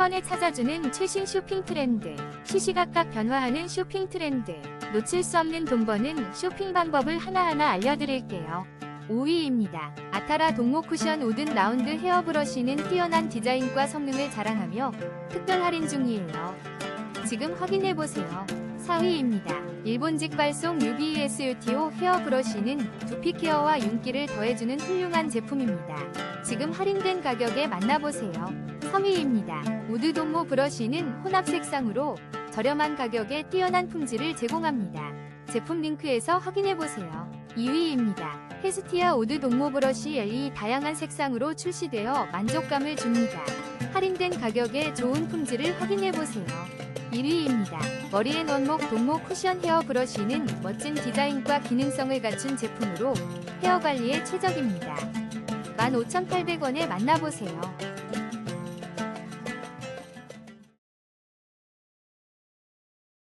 번에 찾아주는 최신 쇼핑 트렌드. 시시각각 변화하는 쇼핑 트렌드. 놓칠 수 없는 돈 버는 쇼핑 방법을 하나하나 알려드릴게요. 5위입니다. 아타라 동모 쿠션 우든 라운드 헤어 브러쉬는 뛰어난 디자인과 성능을 자랑하며 특별 할인 중이에요. 지금 확인해보세요. 4위입니다. 일본직 발송 UBSUTO 헤어 브러쉬는 두피 케어와 윤기를 더해주는 훌륭한 제품입니다. 지금 할인된 가격에 만나보세요. 3위입니다. 우드 동모 브러쉬는 혼합 색상으로 저렴한 가격에 뛰어난 품질을 제공합니다. 제품 링크에서 확인해보세요. 2위입니다. 헤스티아 우드 동모 브러쉬 LE 다양한 색상으로 출시되어 만족감을 줍니다. 할인된 가격에 좋은 품질을 확인해보세요. 1위입니다. 머리앤 원목 동모 쿠션 헤어 브러쉬는 멋진 디자인과 기능성을 갖춘 제품으로 헤어 관리에 최적입니다. 15,800원에 만나보세요.